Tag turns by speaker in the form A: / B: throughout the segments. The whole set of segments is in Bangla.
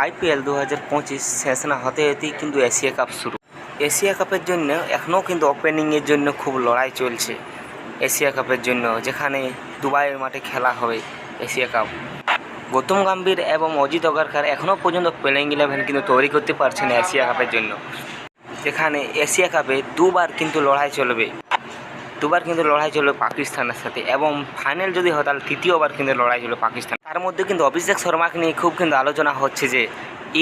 A: আইপিএল দু হাজার পঁচিশ শেষ না হতে হতেই কিন্তু এশিয়া কাপ শুরু। এশিয়া কাপের জন্য এখনও কিন্তু ওপেনিংয়ের জন্য খুব লড়াই চলছে। এশিয়া কাপের জন্য যেখানে দুবাইয়ের মাঠে খেলা হবে এশিয়া কাপ। গৌতম গাম্ভীর এবং অজিত অগারকার এখনও পর্যন্ত প্লেইং ইলেভেন কিন্তু তৈরি করতে পারছে না এশিয়া কাপের জন্য। যেখানে এশিয়া কাপে দুবার কিন্তু লড়াই চলবে। দুবার কিন্তু লড়াই চলবে পাকিস্তানের সাথে এবং ফাইনাল যদি হয় তাহলে তৃতীয়বার কিন্তু লড়াই চলবে পাকিস্তান। তার মধ্যে কিন্তু অভিষেক শর্মাকে নিয়ে খুব কিন্তু আলোচনা হচ্ছে যে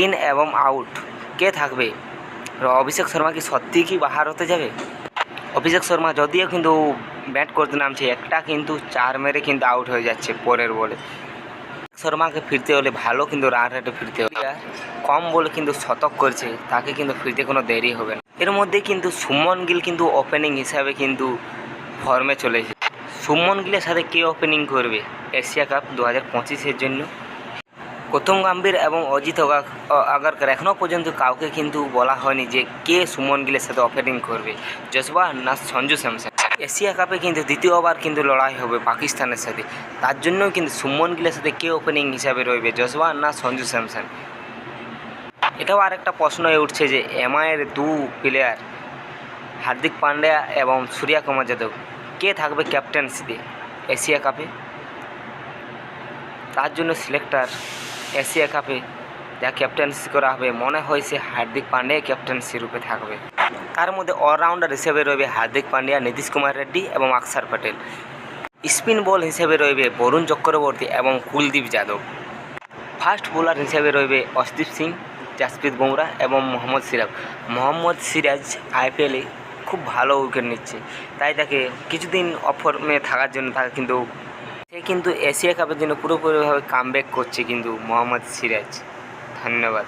A: ইন এবং আউট কে থাকবে? অভিষেক শর্মা কি সত্যিই কি বাহার হতে যাবে? অভিষেক শর্মা যদিও কিন্তু ব্যাট করতে নামছে, একটা কিন্তু চার মেরে কিন্তু আউট হয়ে যাচ্ছে পরের বলে শর্মাকে ফিরতে হলে ভালো কিন্তু রান রেটে ফিরতে হবে। কম বলে কিন্তু শতক করছে, তাকে কিন্তু ফিরতে কোনো দেরি হবে না। এর মধ্যে কিন্তু সুমন গিল কিন্তু ওপেনিং হিসাবে কিন্তু ফর্মে চলে এসেছে। সুমন গিলের সাথে কে ওপেনিং করবে? এশিয়া কাপ দু হাজার পঁচিশের জন্য। গৌতম গাম্ভীর এবং অজিত আগারকার এখনও পর্যন্ত কাউকে কিন্তু বলা হয়নি যে কে সুমন গিলের সাথে ওপেনিং করবে। জসবা না সঞ্জু স্যামসন। এশিয়া কাপে কিন্তু দ্বিতীয়বার কিন্তু লড়াই হবে পাকিস্তানের সাথে। তার জন্যও কিন্তু সুমন গিলের সাথে কে ওপেনিং হিসাবে রইবে জসবা না সঞ্জু স্যামসন? এটাও আরেকটা প্রশ্ন হয়ে উঠছে যে এমআইয়ের দু প্লেয়ার হার্দিক পান্ডিয়া এবং সূর্যা কুমার যাদব। কে থাকবে ক্যাপ্টেন্সিতে এশিয়া কাপে তার জন্য সিলেক্টার এশিয়া কাপে যা ক্যাপ্টেন্সি করা হবে, মনে হয় সে হার্দিক পান্ডিয়া ক্যাপ্টেন্সি রূপে থাকবে। তার মধ্যে অলরাউন্ডার হিসেবে রয়েছে হার্দিক পান্ডিয়া, নীতিশ কুমার রেড্ডি এবং অক্ষর প্যাটেল। স্পিন বল হিসেবে রয়েছে বরুণ চক্রবর্তী এবং কুলদীপ যাদব। ফাস্ট বোলার হিসেবে রয়েছে অশদীপ সিং, জাসপ্রীত বুমরা এবং মোহাম্মদ সিরাজ। মোহাম্মদ সিরাজ আইপিএলে খুব ভালো উইকেট নিচ্ছে। তাই তাকে কিছুদিন অফর্মে থাকার জন্য তাকে কিন্তু সে কিন্তু এশিয়া কাপের জন্য পুরোপুরিভাবে কামব্যাক করছে কিন্তু মোহাম্মদ সিরাজ। ধন্যবাদ।